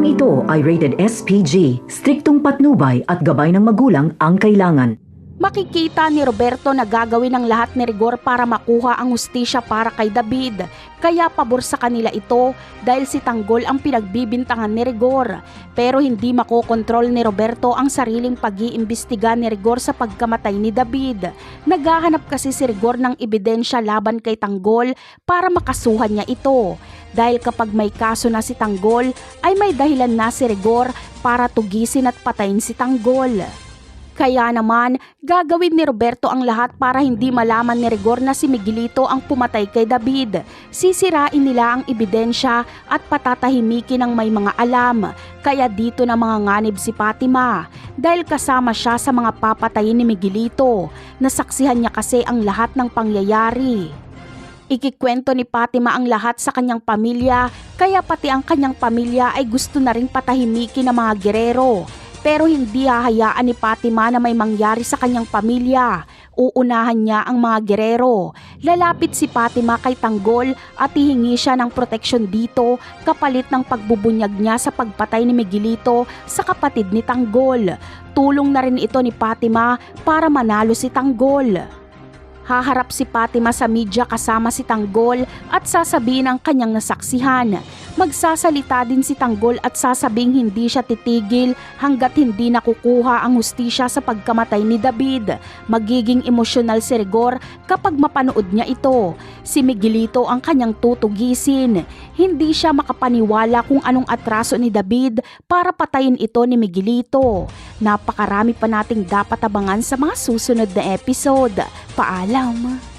Programang ito ay rated SPG, striktong patnubay at gabay ng magulang ang kailangan. Makikita ni Roberto na gagawin ang lahat ni Rigor para makuha ang hustisya para kay David. Kaya pabor sa kanila ito dahil si Tanggol ang pinagbibintangan ni Rigor. Pero hindi makokontrol ni Roberto ang sariling pag-iimbestiga ni Rigor sa pagkamatay ni David. Naghahanap kasi si Rigor ng ebidensya laban kay Tanggol para makasuhan niya ito. Dahil kapag may kaso na si Tanggol, ay may dahilan na si Rigor para tugisin at patayin si Tanggol. Kaya naman, gagawin ni Roberto ang lahat para hindi malaman ni Rigor na si Miguelito ang pumatay kay David. Sisirain nila ang ebidensya at patatahimikin ng may mga alam. Kaya dito na mga nganib si Fatima dahil kasama siya sa mga papatayin ni Miguelito. Nasaksihan niya kasi ang lahat ng pangyayari. Ikikwento ni Fatima ang lahat sa kanyang pamilya kaya pati ang kanyang pamilya ay gusto na rin patahimikin ng mga gerero. Pero hindi hahayaan ni Fatima na may mangyari sa kanyang pamilya. Uunahan niya ang mga gerero. Lalapit si Fatima kay Tanggol at hihingi siya ng proteksyon dito kapalit ng pagbubunyag niya sa pagpatay ni Miguelito sa kapatid ni Tanggol. Tulong na rin ito ni Fatima para manalo si Tanggol. Haharap si Fatima sa media kasama si Tanggol at sasabihin ang kanyang nasaksihan. Magsasalita din si Tanggol at sasabing hindi siya titigil hanggat hindi nakukuha ang hustisya sa pagkamatay ni David. Magiging emosyonal si Rigor kapag mapanood niya ito. Si Miguelito ang kanyang tutugisin. Hindi siya makapaniwala kung anong atraso ni David para patayin ito ni Miguelito. Napakarami pa nating dapat abangan sa mga susunod na episode. Paalam!